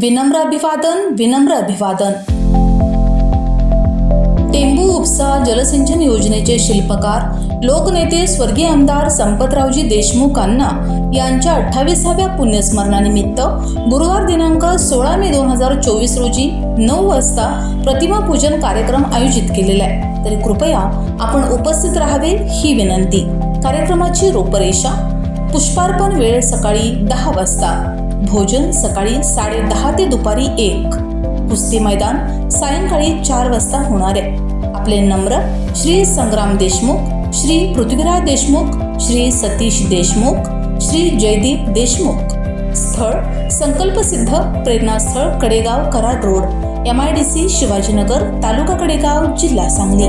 विनम्र अभिवादन विनम्र अभिवादन. टेंबू उपसा जलसिंचन योजनेचे शिल्पकार लोकनेते स्वर्गीय आमदार संपतरावजी देशमुख अण्णा यांच्या अठ्ठावीसाव्या पुण्यस्मरणानिमित्त गुरुवार दिनांक सोळा मे दोन हजार चोवीस रोजी नऊ वाजता प्रतिमा पूजन कार्यक्रम आयोजित केलेला आहे. तरी कृपया आपण उपस्थित राहावे ही विनंती. कार्यक्रमाची रूपरेषा पुष्पार्पण वेळ सकाळी दहा वाजता. भोजन सकाळी साडे दहा ते दुपारी एक. कुस्ती मैदान सायंकाळी चार वाजता होणार आहे. आपले नम्र श्री संग्राम देशमुख श्री पृथ्वीराज देशमुख श्री सतीश देशमुख श्री जयदीप देशमुख. स्थळ संकल्पसिद्ध प्रेरणास्थळ Kadegaon Karad road. M I D C Shivajinagar तालुका कडेगाव जिल्हा सांगली.